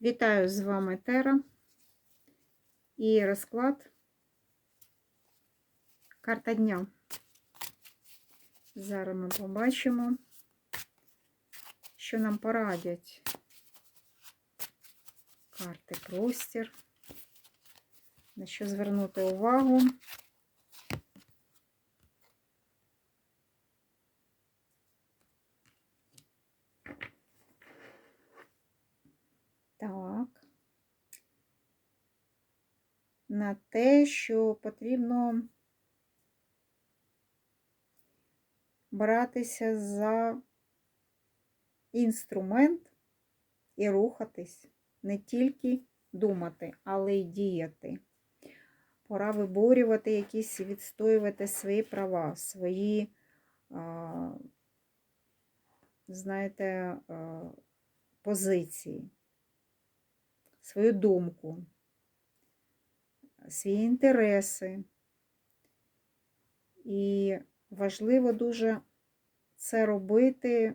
Вітаю з вами Тера і розклад карта дня. Зараз ми побачимо, що нам порадять карти простір, на що звернути увагу. На те, що потрібно братися за інструмент і рухатись, не тільки думати, але й діяти. Пора виборювати якісь, відстоювати свої права, свої, знаєте, позиції свою думку, свої інтереси. І важливо дуже це робити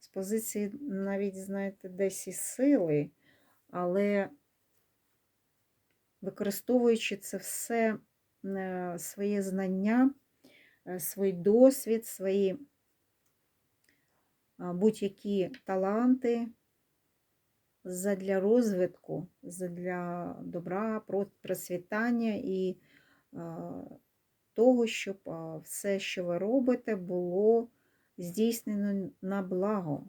з позиції навіть, знаєте, десь і сили, але використовуючи це все е, своє знання, е, свій досвід, свої будь-які таланти задля розвитку, задля добра, процвітання і того, щоб все, що ви робите, було здійснено на благо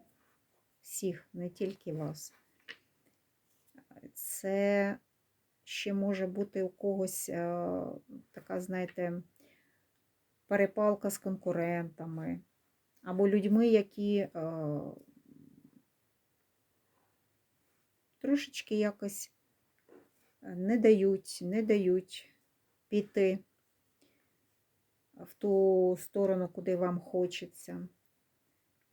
всіх, не тільки вас. Це ще може бути у когось така, знаєте, перепалка з конкурентами або людьми, які е, трошечки якось е, не дають, не дають піти в ту сторону, куди вам хочеться.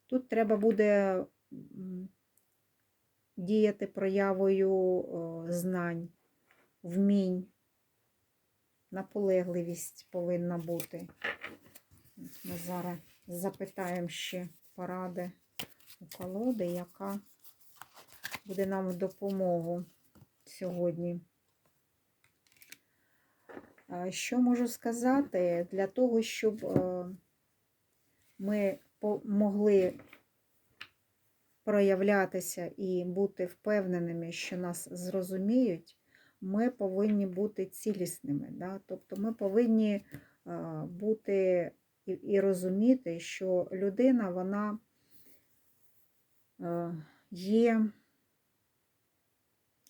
Тут треба буде діяти проявою е, знань, вмінь, наполегливість повинна бути. Ми зараз запитаємо ще поради у колоди, яка буде нам в допомогу сьогодні. Що можу сказати? Для того, щоб е, ми могли проявлятися і бути впевненими, що нас зрозуміють, ми повинні бути цілісними. Да? Тобто ми повинні бути і, і розуміти, що людина, вона е, є,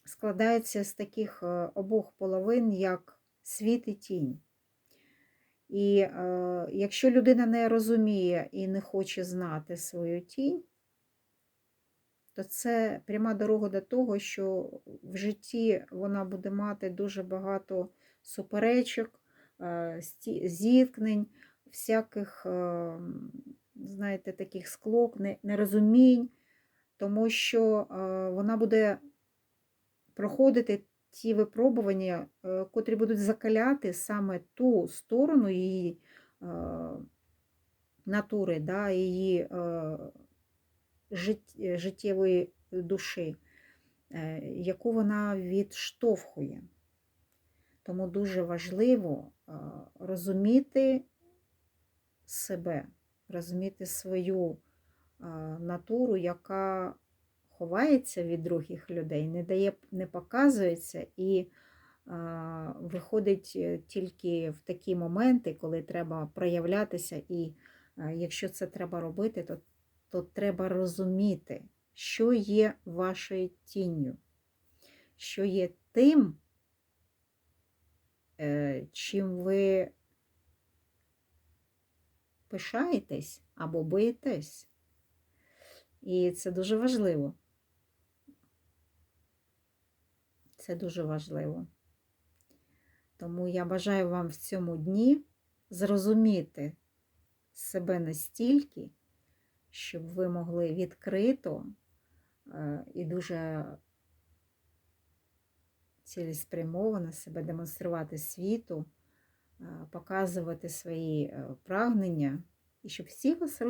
складається з таких е, обох половин, як світ і тінь. І е, якщо людина не розуміє і не хоче знати свою тінь, то це пряма дорога до того, що в житті вона буде мати дуже багато суперечок, е, зіткнень, всяких, е, знаєте, таких склок, нерозумінь, тому що вона буде проходити ті випробування, е, котрі будуть закаляти саме ту сторону її натури, да, її життєвої душі, яку вона відштовхує. Тому дуже важливо розуміти себе, розуміти свою натуру, яка ховається від других людей, не дає, не показується і а, виходить е, тільки в такі моменти, коли треба проявлятися, і а, якщо це треба робити, то, то треба розуміти, що є вашою тінню, що є тим, е, чим ви пишаєтесь або боїтесь. І це дуже важливо. Це дуже важливо. Тому я бажаю вам в цьому дні зрозуміти себе настільки, щоб ви могли відкрито е, і дуже цілеспрямовано себе демонструвати світу. Е, показувати свої е, прагнення, і щоб всі вас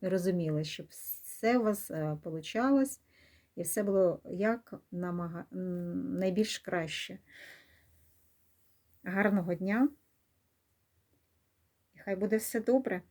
розуміли, щоб все у вас вийшло, і все було як намага... найбільш краще. Гарного дня! І хай буде все добре.